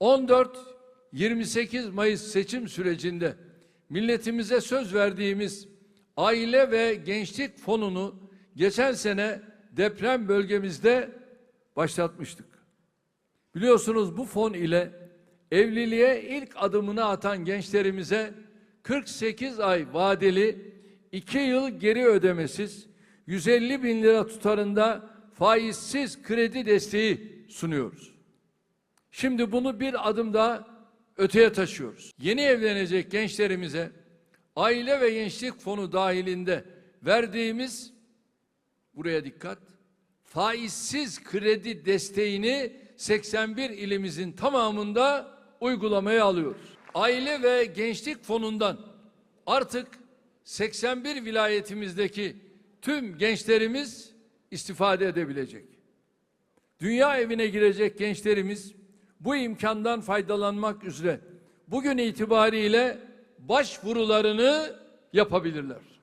14-28 Mayıs seçim sürecinde milletimize söz verdiğimiz aile ve gençlik fonunu geçen sene deprem bölgemizde başlatmıştık. Biliyorsunuz bu fon ile evliliğe ilk adımını atan gençlerimize 48 ay vadeli 2 yıl geri ödemesiz 150 bin lira tutarında faizsiz kredi desteği sunuyoruz. Şimdi bunu bir adım daha öteye taşıyoruz. Yeni evlenecek gençlerimize aile ve gençlik fonu dahilinde verdiğimiz buraya dikkat faizsiz kredi desteğini 81 ilimizin tamamında uygulamaya alıyoruz. Aile ve gençlik fonundan artık 81 vilayetimizdeki tüm gençlerimiz istifade edebilecek. Dünya evine girecek gençlerimiz bu imkandan faydalanmak üzere bugün itibariyle başvurularını yapabilirler.